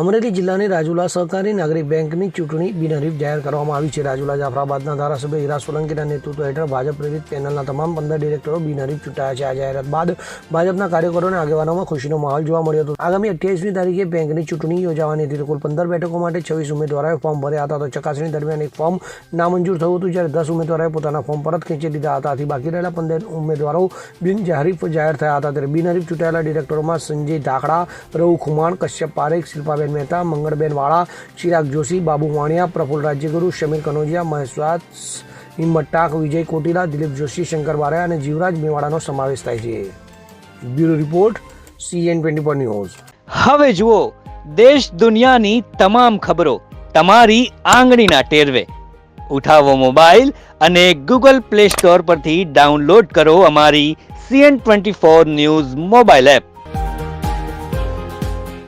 અમરેલી જિલ્લાની રાજુલા સહકારી નાગરિક બેંકની ચૂંટણી બિનહરીફ જાહેર કરવામાં આવી છે. રાજુલા જાફરાબાદના ધારાસભ્ય હીરા સોલંકીના નેતૃત્વ હેઠળ ભાજપ પ્રેરિત પેનલના તમામ પંદર ડિરેક્ટરો બિનહરીફ ચૂંટાયા છે. આ જાહેરાત બાદ ભાજપના કાર્યકરો અને આગેવાનોમાં ખુશીનો માહોલ જોવા મળ્યો હતો. આગામી અઠ્યાવીસમી તારીખે બેંકની ચૂંટણી યોજાવાની હતી. કુલ પંદર બેઠકો માટે છવ્વીસ ઉમેદવારોએ ફોર્મ ભર્યા હતા. તો ચકાસણી દરમિયાન એક ફોર્મ નામંજૂર થયું હતું, જ્યારે દસ ઉમેદવારોએ પોતાના ફોર્મ પરત ખેંચી લીધા હતા. આથી બાકી રહેલા પંદર ઉમેદવારો બિનહરીફ જાહેર થયા હતા. ત્યારે બિનહરીફ ચૂંટાયેલા ડિરેક્ટરોમાં સંજય ધાકડા, રઘુ ખુમાણ, કશ્યપ પારેખ શિલ્પાબેન મહેતા મંગળબેન વાળા, ચિરાગ જોશી, બાબુ વાણિયા પ્રફુલ રાજ્યગુરુ સમીર કનોજિયા મહેશ્વાસ વ્યાસ વિજય કોટીલા, દિલીપ જોશી, શંકર બારૈયા અને જીવરાજ મેવાડાનો સમાવેશ થાય છે. Bureau report CN twenty four news. હવે જુઓ, દેશ દુનિયાની તમામ ખબરો તમારી આંગળીના ટેરવે. ઉઠાવો મોબાઈલ અને ગૂગલ પ્લે સ્ટોર પરથી ડાઉનલોડ કરો અમારી CN twenty four news mobile app.